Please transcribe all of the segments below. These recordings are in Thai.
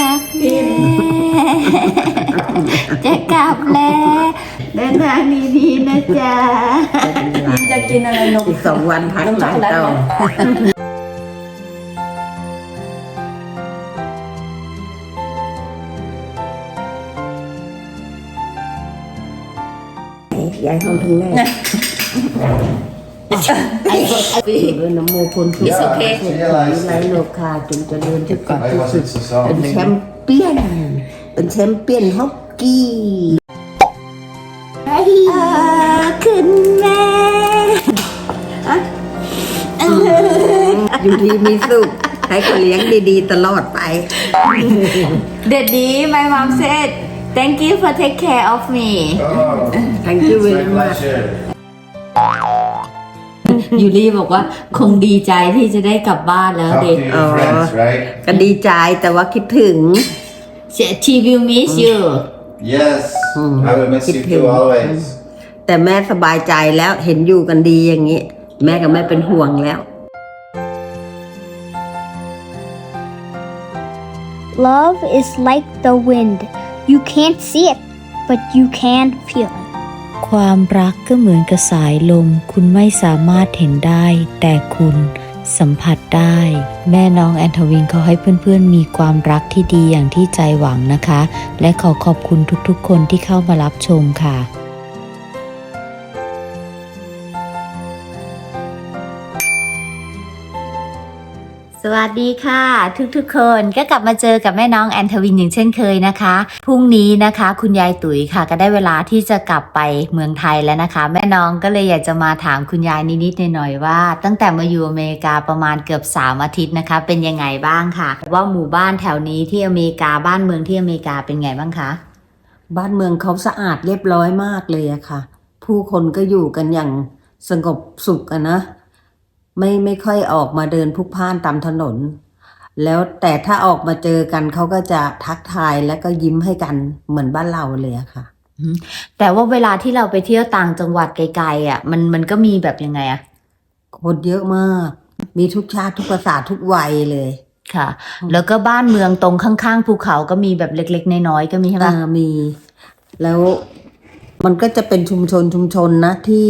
รักแม่จะกลับแล้วเดินทางดีๆนะจ๊ะจะกินอะไรนมอีกสองวันพักนมหช็อลักงโกแลตเต้าไหมยายทำถึงแน่ ไอ้คนไอ้ปีเออน้ำโมคุณทุก It's okay ไลโลคาจนเจริญที่ก่อน I ที่สุด wasn't so เป็น sorry. แชมเปี้ยน เป็นแชมเปี้ยนฮอกกี้เออคุณแม่อยู่ดีมีสุขให้เขาเลี้ยงดีๆ ตลอดไป Daddy my mom said thank you for take care of me Oh, thank you it's my very much pleasure. ยูรี่บอกว่าคงดีใจที่จะได้กลับบ้านแล้ว Talk เด็ to your friends, right? ก็ดีใจแต่ว่าคิดถึง she will miss you Yes. I will miss you too always. แต่แม่สบายใจแล้วเห็นอยู่กันดีอย่างนี้ แม่กับแม่เป็นห่วงแล้ว Love is like the wind. You can't see it, but you can feel it. ความรักก็เหมือนกระสายลม คุณไม่สามารถเห็นได้ แต่คุณสัมผัสได้ แม่น้องแอนทวินเขาให้เพื่อนๆ มีความรักที่ดีอย่างที่ใจหวังนะคะ และขอขอบคุณทุกๆ คนที่เข้ามารับชมค่ะ วัสดีค่ะ ทุกๆคนก็กลับมาเจอกับแม่น้องแอนทวินอย่างเช่นเคยนะคะพรุ่งนี้นะคะ คุณยายตุ๋ยค่ะ ก็ได้เวลาที่จะกลับไปเมืองไทยแล้วนะคะ แม่น้องก็เลยอยากจะมาถามคุณยายนิดๆหน่อยๆว่า ตั้งแต่มาอยู่อเมริกาประมาณเกือบ3อาทิตย์นะคะ เป็นยังไงบ้างค่ะ ว่าหมู่บ้านแถวนี้ที่อเมริกาบ้านเมืองที่อเมริกาเป็นไงบ้างคะบ้านเมืองเขาสะอาดเรียบร้อยมากเลยอะค่ะ ผู้คนก็อยู่กันอย่างสงบสุขอะนะ ไม่ไม่ค่อยออกมาเดินพลุกพล่านตามถนน แล้วแต่ถ้าออกมาเจอกันเขาก็จะทักทายแล้วก็ยิ้มให้กันเหมือนบ้านเราเลยอะค่ะ แต่ว่าเวลาที่เราไปเที่ยวต่างจังหวัดไกลๆอะ มันมันก็มีแบบยังไงอะคนเยอะมาก มีทุกชาติทุกภาษาทุกวัยเลยค่ะ แล้วก็บ้านเมืองตรงข้างๆภูเขาก็มีแบบเล็กๆ น้อยๆก็มีใช่ไหมอ่ามี แล้วมันก็จะเป็นชุมชนชุมชนนะที่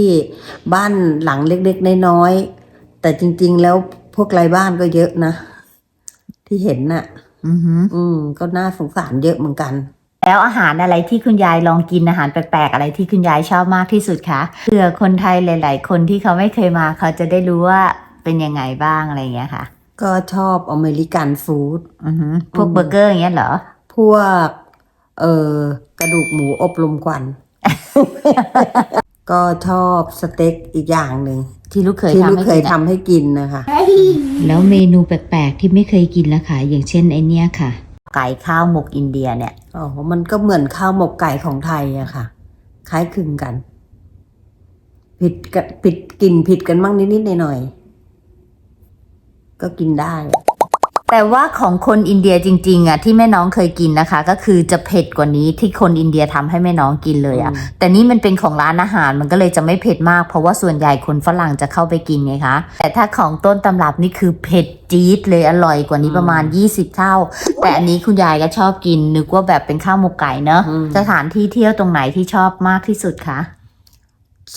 บ้านหลังเล็กๆ น้อยๆ แต่จริง ๆ แล้วพวกไร้บ้านก็เยอะนะ ที่เห็นน่ะ อือหือ อืม ก็น่าสงสารเยอะเหมือนกัน แล้วอาหารอะไรที่คุณยายลองกินอาหารแปลกๆ อะไรที่คุณยายชอบมากที่สุดคะเผื่อคนไทยหลาย ๆ คนที่เขาไม่เคยมา เขาจะได้รู้ว่าเป็นยังไงบ้างอะไรอย่างเงี้ยค่ะ ก็ชอบอเมริกันฟู้ด อือหือพวกเบอร์เกอร์อย่างเงี้ยเหรอ พวก เออกระดูกหมูอบลมควัน ก็ชอบสเต็กอีกอย่างหนึ่ง ที่ลูกเคยที่ทำลูกให้เคยกินอะทำให้กินนะคะ แล้วเมนูแปลกๆที่ไม่เคยกินละค่ะ อย่างเช่นไอเนี้ยค่ะ ไก่ข้าวหมกอินเดียเนี่ย อ๋อ มันก็เหมือนข้าวหมกไก่ของไทยอะค่ะ คล้ายคลึงกัน ผิดกันผิดกลิ่นผิดกันบ้างนิดๆหน่อยๆก็กินได้ แต่ว่าของคนอินเดียจริงๆอะที่แม่น้องเคยกินนะคะ ก็คือจะเผ็ดกว่านี้ที่คนอินเดียทำให้แม่น้องกินเลยอะอืมแต่นี่มันเป็นของร้านอาหารมันก็เลยจะไม่เผ็ดมาก เพราะว่าส่วนใหญ่คนฝรั่งจะเข้าไปกินไงคะ แต่ถ้าของต้นตำรับนี่คือเผ็ดจี๊ดเลยอร่อยกว่านี้ประมาณ 20 เท่า แต่อันนี้คุณยายก็ชอบกิน นึกว่าแบบเป็นข้าวหมกไก่เนอะอืมสถานที่เที่ยวตรงไหนที่ชอบมากที่สุดคะ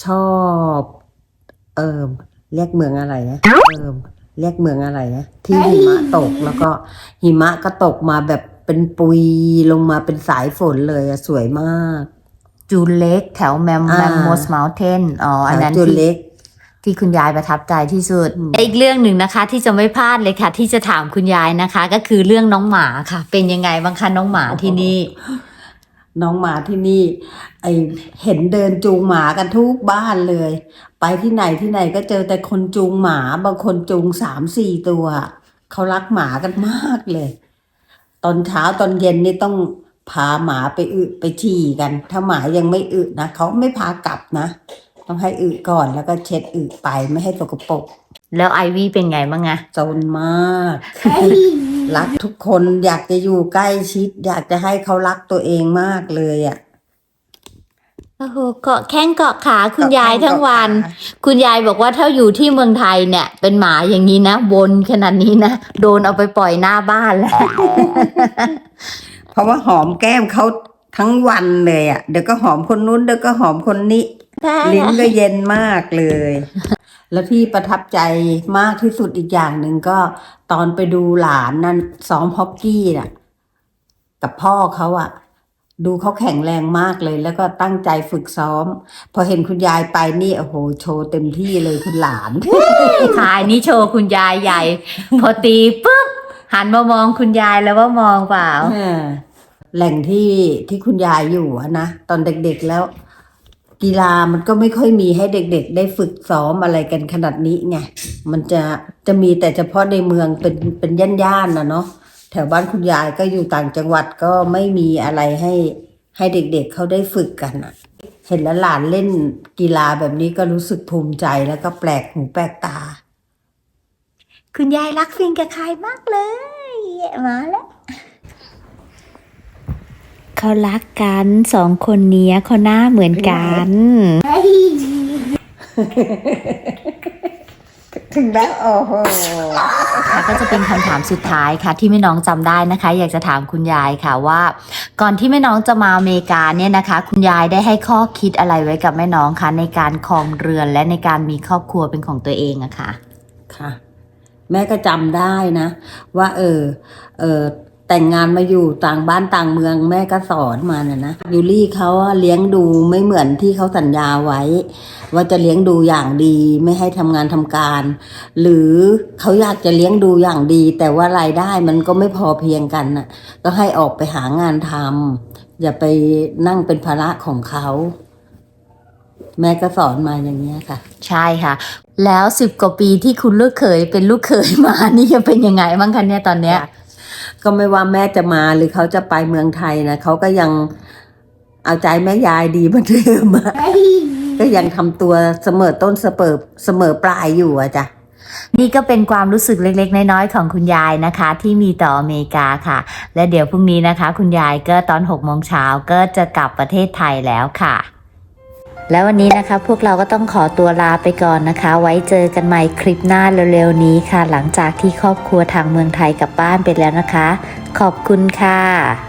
ชอบ เออเรียกเมืองอะไรนะเออ เรียกเมืองอะไรนะที่หิมะตกแล้วก็หิมะก็ตกมาแบบเป็นปุยลงมาเป็นสายฝนเลยอะสวยมาก จูเล็กแถวแมมอ่าแมมมสเมลเทนอ๋ออันนั้นจุดที่เล็กที่คุณยายประทับใจที่สุดอืมอีกเรื่องหนึ่งนะคะ ที่จะไม่พลาดเลยค่ะ ที่จะถามคุณยายนะคะ ก็คือเรื่องน้องหมาค่ะ เป็นยังไงบ้างคะน้องหมาที่นี่ น้องหมาที่นี่ ไอเห็นเดินจูงหมากันทุกบ้านเลย ไปที่ไหนที่ไหนก็เจอแต่คนจูงหมาบางคนจูงสามสี่ตัวเขารักหมากันมากเลย ตอนเช้าตอนเย็นนี่ต้องพาหมาไปอึไปฉี่กัน ถ้าหมายังไม่อึนะเขาไม่พากลับนะ ต้องให้อึก่อนแล้วก็เช็ดอึไปไม่ให้สกปรก แล้วไอวี่เป็นไงบ้างอะจนมาก รักทุกคนอยากจะอยู่ใกล้ชิด อยากจะให้เขารักตัวเองมากเลยอะ่ะโอ้โหเกาะแข้งเกาะขาคุณยายทั้งวัน คุณยายบอกว่าถ้าอยู่ที่เมืองไทยเนี่ย เป็นหมาอย่างนี้นะวนขนาดนี้นะโดนเอาไปปล่อยหน้าบ้านแล้ว เพราะว่าหอมแก้มเขาทั้งวันเลยอะเดี๋ยวก็หอมคนนู้นเดี๋ยวก็หอมคนนี้ลิ้นก็เย็นมากเลย แล้วที่ประทับใจมากที่สุดอีกอย่างหนึ่งก็ตอนไปดูหลานนั่นซ้อมฮอกกี้น่ะ กับพ่อเขาอะดูเขาแข็งแรงมากเลย แล้วก็ตั้งใจฝึกซ้อม พอเห็นคุณยายไปนี่โอ้โห โชว์เต็มที่เลยคุณหลาน ขายนี่โชว์คุณยายใหญ่ พอตีปุ๊บหันมามองคุณยายแล้วว่ามองเปล่าเออแหล่งที่ที่คุณยายอยู่อะนะ ตอนเด็กๆแล้ว กีฬามันก็ไม่ค่อยมีให้เด็กๆ ได้ฝึกซ้อมอะไรกันขนาดนี้ไง มันจะจะมีแต่เฉพาะในเมืองเป็นเป็นย่านๆนะเนาะ แถวบ้านคุณยายก็อยู่ต่างจังหวัดก็ไม่มีอะไรให้ให้เด็กๆเขาได้ฝึกกันอะเห็นแล้วหลานเล่นกีฬาแบบนี้ก็รู้สึกภูมิใจแล้วก็แปลกหูแปลกตา คุณยายรักฟินกับใครมากเลย มาแล้ว เขารักกันสองคนเนี้ยเขาหน้าเหมือนกันถึงแล้วโอ้โหค่ะก็จะเป็นคำถามสุดท้ายค่ะ ที่แม่น้องจำได้นะคะ อยากจะถามคุณยายค่ะว่า ก่อนที่แม่น้องจะมาอเมริกาเนี่ยนะคะ คุณยายได้ให้ข้อคิดอะไรไว้กับแม่น้องคะในการครองเรือนและในการมีครอบครัวเป็นของตัวเองอะค่ะค่ะ แม่ก็จำได้นะ ว่า เออเออ แต่งงานมาอยู่ต่างบ้านต่างเมืองแม่ก็สอนมาน่ะนะยูรี่เขาเลี้ยงดูไม่เหมือนที่เขาสัญญาไว้ ว่าจะเลี้ยงดูอย่างดีไม่ให้ทำงานทำการ หรือเขาอยากจะเลี้ยงดูอย่างดี แต่ว่ารายได้มันก็ไม่พอเพียงกันน่ะ ก็ให้ออกไปหางานทำอย่าไปนั่งเป็นภาระของเขาแม่ก็สอนมาอย่างนี้ค่ะ ใช่ค่ะ แล้วสิบกว่าปีที่คุณลูกเขยเป็นลูกเขยมานี่จะเป็นยังไงบ้างคะเนี่ยตอนเนี้ย ก็ไม่ว่าแม่จะมาหรือเขาจะไปเมืองไทยนะเขาก็ยังเอาใจแม่ยายดีเหมือนเดิมอะก็ยังทำตัวเสมอต้นเสมอเสมอปลายอยู่อะจ้ะนี่ก็เป็นความรู้สึกเล็ก ๆ น้อยๆของคุณยายนะคะ ที่มีต่ออเมริกาค่ะ และเดี๋ยวพรุ่งนี้นะคะ คุณยายก็ตอน6โมงเช้าก็จะกลับประเทศไทยแล้วค่ะ แล้ววันนี้นะคะพวกเราก็ต้องขอตัวลาไปก่อนนะคะ ไว้เจอกันใหม่คลิปหน้าเร็วๆนี้ค่ะ หลังจากที่ครอบครัวทางเมืองไทยกลับบ้านไปแล้วนะคะ ขอบคุณค่ะ